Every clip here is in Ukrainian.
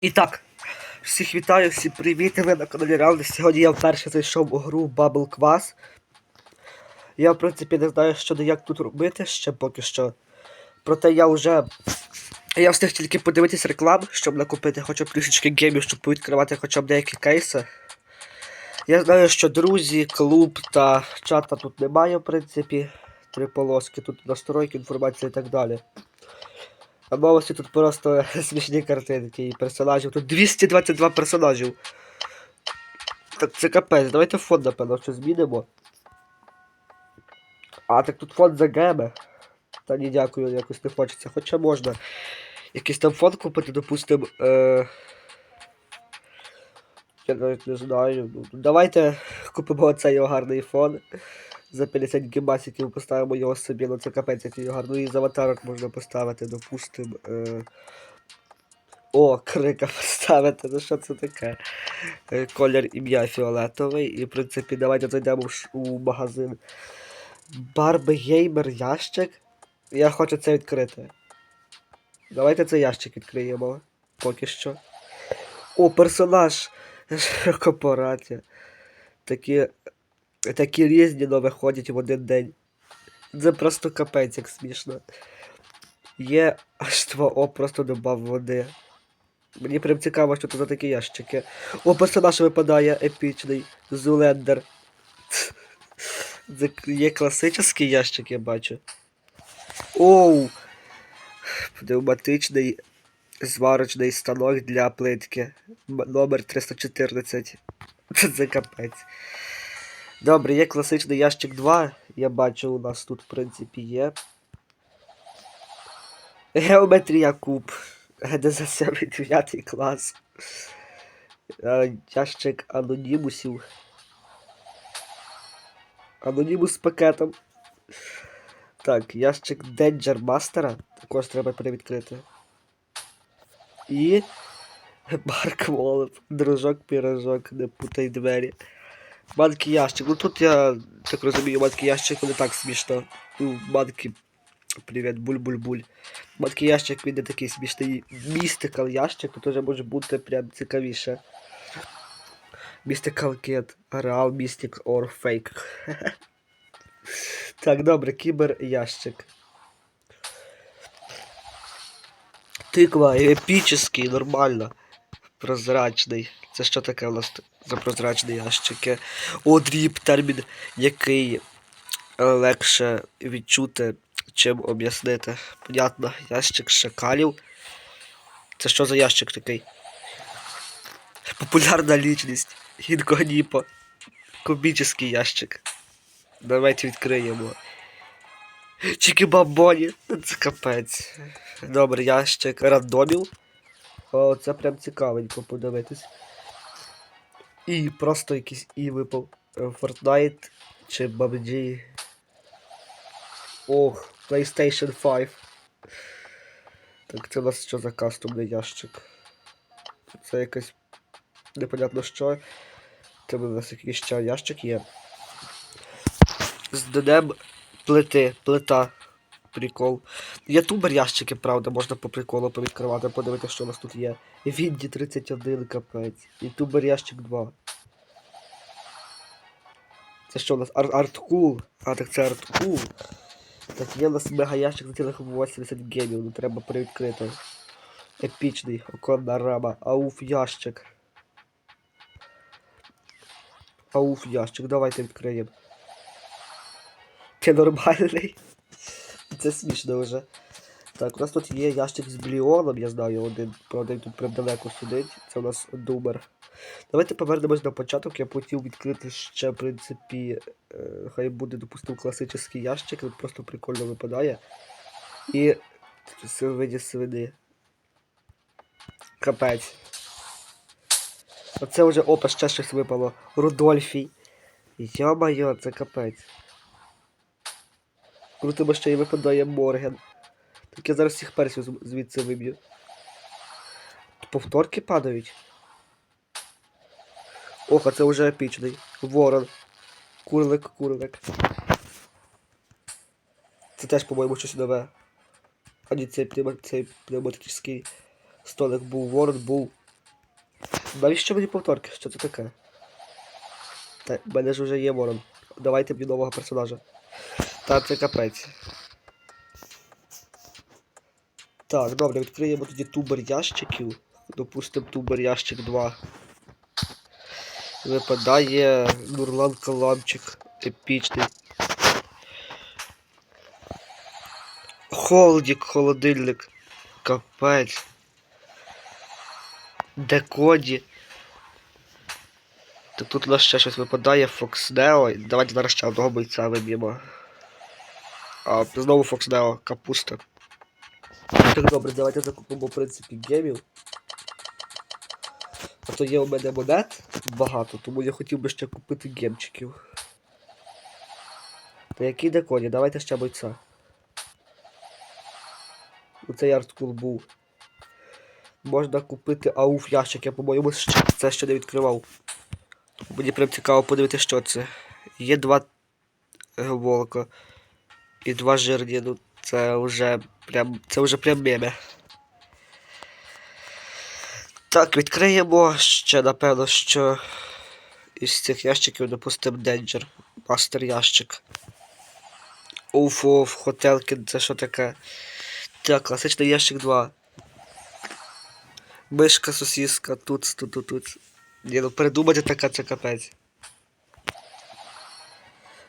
І так, всіх вітаю, всім привіт, ви на каналі Раунд. Сьогодні я вперше зайшов у гру Bubble Quas. Я, в принципі, не знаю, що де як тут робити ще поки що. Проте я вже. Я встиг тільки подивитись рекламу, щоб накупити хоча б трішечки геймів, щоб повідкривати хоча б деякі кейси. Я знаю, що друзі, клуб та чата тут немає, в принципі. Три полоски, тут настройки, інформація і так далі. А новості тут просто смішні картинки і персонажів. Тут 222 персонажів. Так це капець, давайте фон, напевно, що змінимо. А, так тут фон за геми. Та ні, дякую, якось не хочеться. Хоча можна. Якийсь там фон купити, допустим. Е... Я навіть не знаю. Ну, давайте купимо оцей гарний фон. За 50 гемасиків поставимо його собі, ну це капець, який гарний і з аватарок можна поставити, допустим. Е... О, крика поставити, ну що це таке? Е, Колір ім'я фіолетовий. І в принципі давайте зайдемо у магазин. Барби Геймер ящик. Я хочу це відкрити. Давайте цей ящик відкриємо. Поки що. О, персонаж Широкопораті. Такі. Такі різні но виходять в один день. Це просто капець, як смішно. Є аж 2О, просто добав води. Мені прям цікаво, що це за такі ящики. О, персонаж випадає епічний. Зулендер. Це є класичний ящик, я бачу. Оу! Пневматичний зварочний станок для плитки. Номер 314. Це капець. Добре, є класичний ящик 2. Я бачу, у нас тут, в принципі, є. Геометрія куб. ГДЗ 7 9 клас. Е, Ящик анонімусів. Анонімус з пакетом. Так, ящик Danger Master. Також треба перевідкрити. І. Марк Волоп. Дружок, пірожок, не путай двері. Банки ящик. Ну тут я так розумію, банки ящик не так смішно. Ну, банки. Привіт, буль-буль-буль. Банки ящик він не такий смішний. Містикал ящик, тут вже може бути прям цікавіше. Містикал кет. Реал містик or фейк. Так, добре, кібер ящик. Тиква епічний, нормально. Прозрачний. Це що таке у нас за прозрачні ящики? О, дріб, термін, який легше відчути, чим об'яснити. Понятно, ящик шакалів. Це що за ящик такий? Популярна лічність. Інкогніпо. Кубічний ящик. Давайте відкриємо. Чікі бабоні. Це капець. Добре, ящик рандомів. О, це прям цікавенько подивитись. І просто якийсь і випав. Е, Fortnite чи PUBG. Ох, PlayStation 5. Так, це у нас що за кастомний ящик? Це якась непонятно що. Це у нас якийсь ще ящик є. З днем плити, плита. Прикол. Ютубер ящики, правда, можна по приколу повідкривати, подивитися, що у нас тут є. Вінді 31, капець. Ютубер ящик 2. Це що у нас? Ар арткул. А, так це арткул. Так, є у нас мега ящик за цілих 80 гемів, ну треба перевідкрити. Епічний, оконна рама. Ауф ящик. Ауф ящик, давайте відкриємо. Ти нормальний. Це смішно вже. Так, у нас тут є ящик з бліоном, я знаю, один, правда, він тут прям далеко сидить. Це у нас думер. Давайте повернемось на початок. Я хотів відкрити ще, в принципі, е, хай буде, допустим, класичний ящик, він просто прикольно випадає. І свині свини. Капець. Оце вже опа, ще щось випало. Рудольфій. Йо-моє, це капець. Крутимо ще й випадає Морген. Так я зараз всіх персів звідси виб'ю. Повторки падають. Ох, а це вже епічний. Ворон. Курлик, курлик. Це теж, по-моєму, щось нове. А ні, цей, цей пневматичний столик був, ворон був. Навіщо мені повторки? Що це таке? Та, в мене ж вже є ворон. Давайте мені нового персонажа. Та це капець. Так, добре, відкриємо тоді тубер ящиків. Допустимо тубер ящик 2. Випадає Нурлан Каламчик. Епічний. Холодік, холодильник. Капець. Декоді. Так тут у нас ще щось випадає Фокснео. Давайте зараз ще одного бойця виб'ємо. А, знову Фокснео, капуста. Так добре, давайте закупимо в принципі гемів. А то є у мене монет багато, тому я хотів би ще купити гемчиків. Та який деконі? Давайте ще бойця. Оцей арткул був. Можна купити ауф ящик, я по-моєму це ще не відкривав. Мені прям цікаво подивитися, що це. Є два е, волка і два жирні, ну це вже прям. Це вже прям меме. Так, відкриємо ще, напевно, що із цих ящиків допустимо Денджер. Мастер ящик. Уф-оф, Хотелкін, це що таке? Так, класичний ящик 2. Мишка, сосиска, тут, тут, тут, тут. Ні, ну придумати така це капець.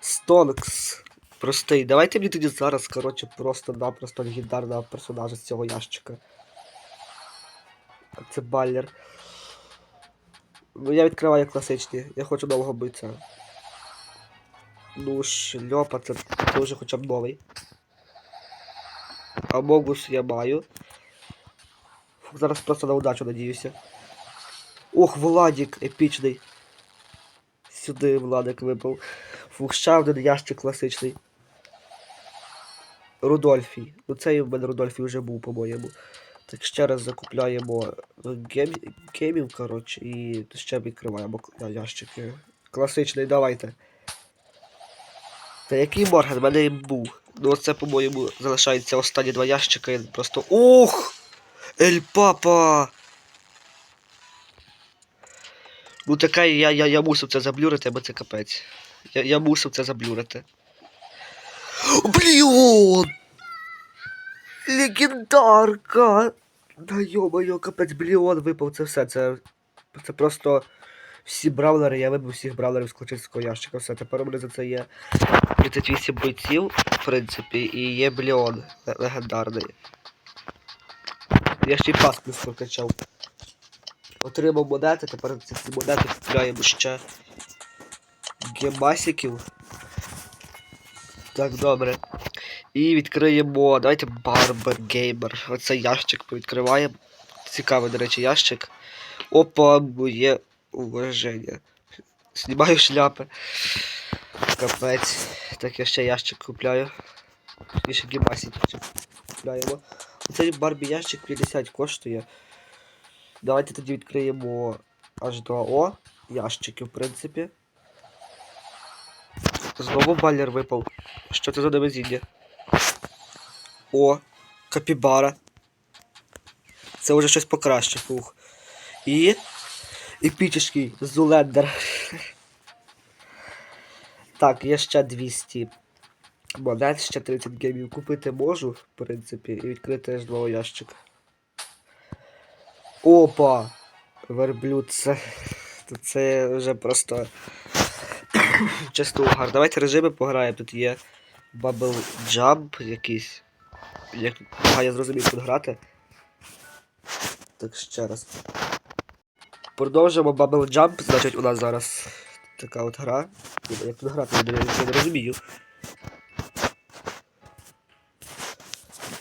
Стонкс. Простий. Давайте мені тоді зараз, коротше, просто-напросто легендарного персонажа з цього ящика. А Це баллер. Ну я відкриваю класичні. Я хочу нового бойця. Ну, шльопа, це, вже хоча б новий. А Могус я маю. Фух, зараз просто на удачу надіюся. Ох, Владик епічний. Сюди Владик випав. Фух, ще один ящик класичний. Рудольфій. Ну цей в мене Рудольфій вже був, по-моєму. Так ще раз закупляємо гем... гемів, коротше, і ще відкриваємо ящики. Класичний, давайте. Та який Морган? В мене і був. Ну це, по-моєму, залишається останні два ящика. і Просто. Ух! Ель Папа! Ну така я, я, я мусив це заблюрити, бо це капець. Я, я мусив це заблюрити. Бліон! Легендарка! Да йо-моє, капець, бліон випав, це все. Це, це просто всі бравлери, я вибив всіх бравлерів з клачинського ящика. Все, тепер у мене за це є 38 бойців, в принципі, і є бліон легендарний. Я ще й паспорт прокачав. Отримав монети, тепер ці монети купляємо ще гемасиків. Так, добре. І відкриємо. Давайте Барбер Геймер. Оцей ящик повідкриваємо. Цікавий, до речі, ящик. Опа, моє уваження. Знімаю шляпи. Капець. Так, я ще ящик купляю. І ще ще купляємо. Цей Барбі ящик 50 коштує. Давайте тоді відкриємо H2O. Ящики, в принципі. Знову балер випав. Що це за невезіння? О, капібара. Це вже щось покраще, фух. І. Епічний Зулендер. Так, є ще 200 монет, ще 30 гемів купити можу, в принципі, і відкрити аж два ящик. Опа! Верблюд, це. Це вже просто. Чисто угар. Давайте режими пограємо. Тут є Bubble Jump якийсь. Як... Ага, я зрозумів тут грати. Так, ще раз. Продовжуємо Bubble Jump, значить у нас зараз така от гра. Як тут грати, я не, розумію.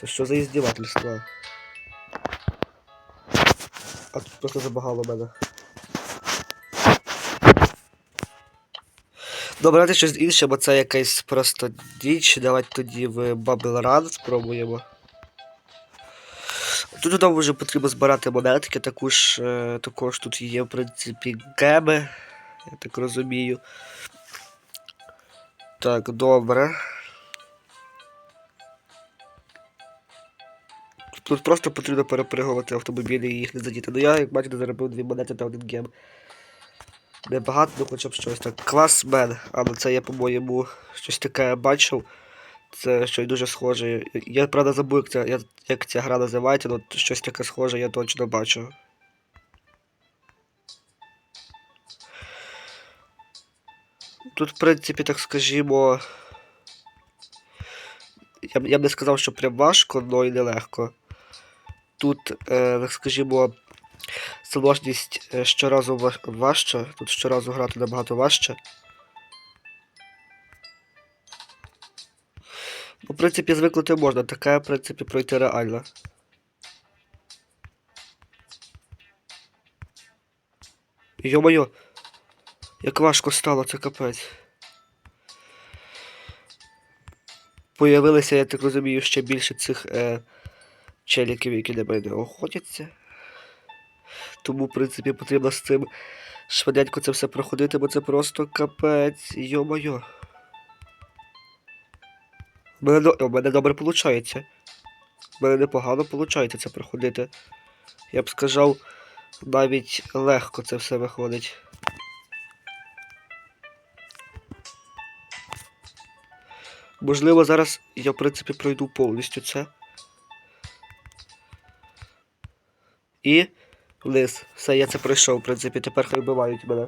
Це що за іздівательство? А тут просто забагало мене. Добре, давайте щось інше, бо це якась просто діч. Давайте тоді в Bubble Run спробуємо. Тут знову вже потрібно збирати монетки, також, е, також тут є, в принципі, геми, я так розумію. Так, добре. Тут просто потрібно перепригувати автомобілі і їх не задіти. Ну я, як бачите, заробив дві монети та один гем. Небагато, ну хоча б щось так. Клас мен. А ну це я, по-моєму, щось таке бачив. Це щось дуже схоже. Я правда забув, як ця, як, ця гра називається, але щось таке схоже я точно бачу. Тут, в принципі, так скажімо. Я, б- я б не сказав, що прям важко, але і нелегко. Тут, е, так скажімо, сложність е, щоразу важча. Тут щоразу грати набагато важче. Ну, в принципі, звикнути можна, таке, в принципі, пройти реально. Йо-моє, як важко стало, це капець. Появилося, я так розумію, ще більше цих е, челіків, які на мене охотяться. Тому, в принципі, потрібно з цим швиденько це все проходити, бо це просто капець. Йо-моє. У мене, у мене добре виходить. У мене непогано виходить це проходити. Я б сказав, навіть легко це все виходить. Можливо, зараз я, в принципі, пройду повністю це. І вниз. Все, я це пройшов, в принципі, тепер хай вбивають мене.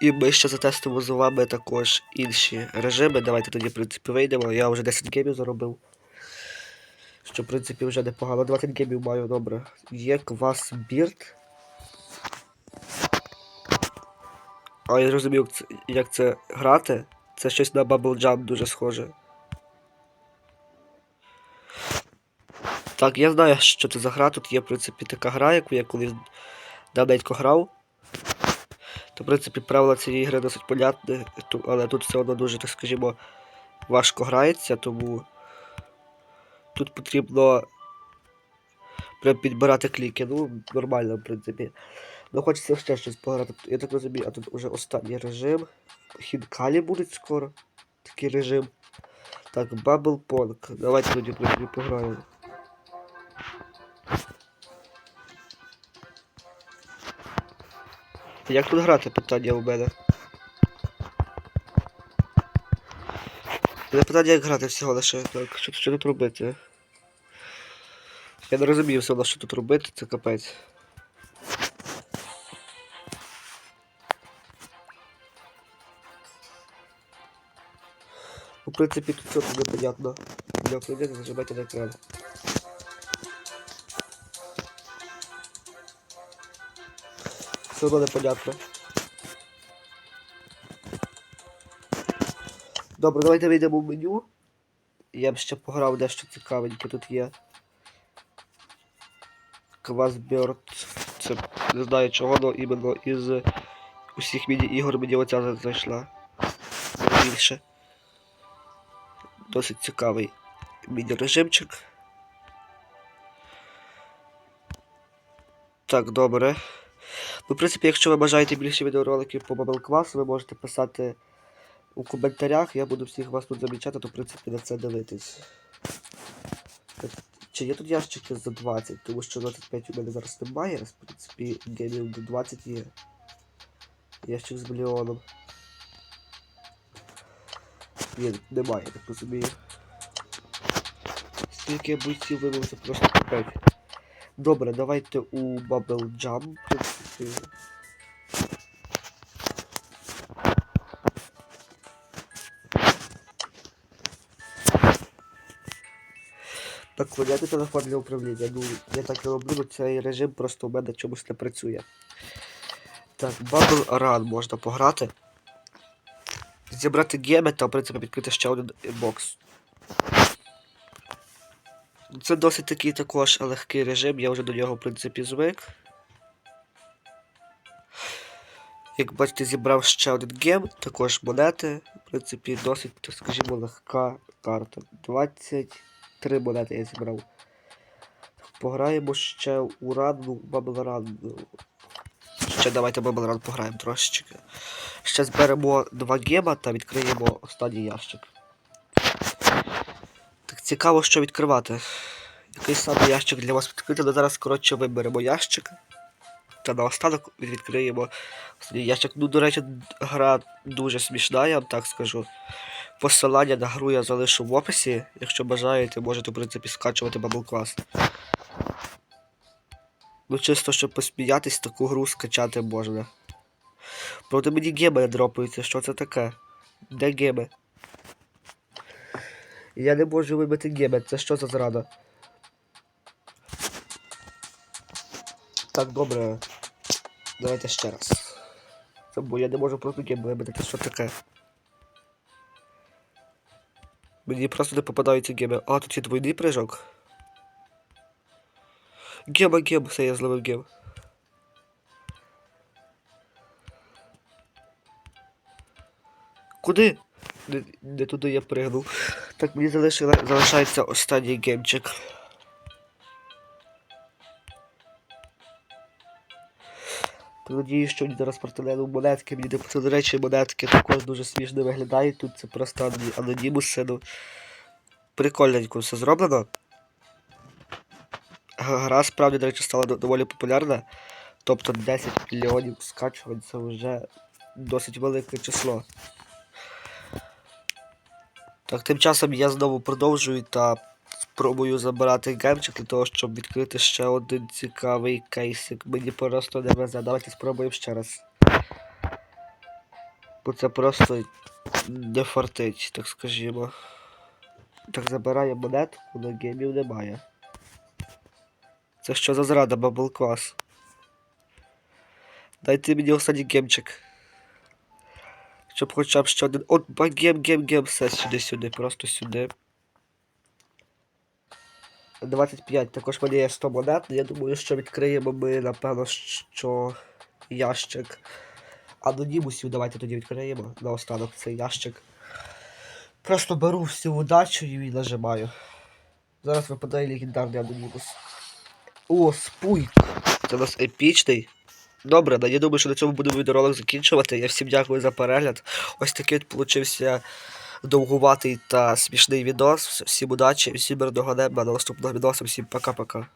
І ми ще затестимо з вами також інші режими. Давайте тоді, в принципі, вийдемо. Я вже 10 геймів заробив. Що, в принципі, вже непогано. 20 геймів маю добре. Є квас бірд. А я розумів, як це грати. Це щось на Bubble Jump дуже схоже. Так, я знаю, що це за гра. Тут є, в принципі, така гра, яку я колись давненько грав. То, в принципі, правила цієї гри досить понятні, але тут все одно дуже, так скажімо, важко грається, тому тут потрібно прям підбирати кліки. Ну, нормально, в принципі. Ну, хочеться ще щось пограти. Я так розумію, а тут уже останній режим. Хінкалі будуть скоро. Такий режим. Так, Bubble Pong. Давайте тоді пограємо. Як тут грати питання у мене? Мене питання як грати всього лише. Так, що, що тут робити? Я не розумію все одно, що тут робити, це капець. Ну, В принципі, тут все непонятно. Для оформлення нажимайте на екран. Все одно непонятно. Добре, давайте вийдемо в меню. Я б ще пограв дещо цікавеньке тут є. Bird. Це не знаю чого, але іменно із усіх міні-ігор мені оця зайшла. Більше. Досить цікавий міні-режимчик. Так, добре. Ну, в принципі, якщо ви бажаєте більше відеороликів по Bubble Class, ви можете писати у коментарях. Я буду всіх вас тут замічати, то в принципі на це дивитись. Чи є тут ящики за 20? Тому що 25 у мене зараз немає. В принципі, геймів до 20 є. Ящик з мільйоном. Ні, немає, так розумію. Скільки я бойців це просто капець. Добре, давайте у Bubble Jump, принципі. Так, поняти телефон для управління. Ну, я так не роблю, бо цей режим просто у мене чомусь не працює. Так, Bubble Run можна пограти. Зібрати геми та, в принципі, відкрити ще один бокс. Це досить такий також легкий режим, я вже до нього, в принципі, звик. Як бачите, зібрав ще один гем, також монети. В принципі, досить, скажімо, легка карта. 23 монети я зібрав. Пограємо ще у ранну Run. Ще давайте Run пограємо трошечки. Ще зберемо два гема та відкриємо останній ящик. Так цікаво, що відкривати. який саме ящик для вас відкрити. Ну, зараз, коротше, виберемо ящик. Та наостанок відкриємо останній ящик. Ну, до речі, гра дуже смішна, я вам так скажу. Посилання на гру я залишу в описі. Якщо бажаєте, можете, в принципі, скачувати Bubble Class. Ну, чисто, щоб посміятись, таку гру скачати можна. Проте мені геми дропаються, що це таке? Де геми? Я не можу вибити геми, це що за зрада? Так, добре. Давайте ще раз. Це бо я не можу просто геми вибити, це що таке? Мені просто не попадаються геми. А, тут є двойний прыжок. Гема, гем, все, я зловив гем. Куди? Не, не туди я пригнув. Так, мені залишила, залишається останній гемчик. То що мені зараз порталену монетки, мені не до речі, монетки також дуже смішно виглядають. Тут це просто аноні- анонімуси, ну. Прикольненько все зроблено. Гра справді, до речі, стала доволі популярна. Тобто 10 мільйонів скачувань це вже досить велике число. Так, тим часом я знову продовжую та спробую забирати гемчик для того, щоб відкрити ще один цікавий кейсик. Мені просто не везе. Давайте спробуємо ще раз. Бо це просто не фартить, так скажімо. Так, забираємо монетку, але гемів немає. Це що за зрада, Bubble Class? Дайте мені останній гемчик. Щоб хоча б ще один. От гем, гем, гем, все сюди, сюди, просто сюди. 25, також в мене є 100 монет. Я думаю, що відкриємо ми, напевно, що ящик. Анонімусів давайте тоді відкриємо наостанок цей ящик. Просто беру всю удачу і нажимаю. Зараз випадає легендарний анонімус. О, спуйк! Це у нас епічний. Добре, я думаю, що на цьому будемо відеоролик закінчувати. Я всім дякую за перегляд. Ось такий получився довгуватий та смішний відос. Всім удачі, всім мирного неба, до наступного відосу, всім пока-пока.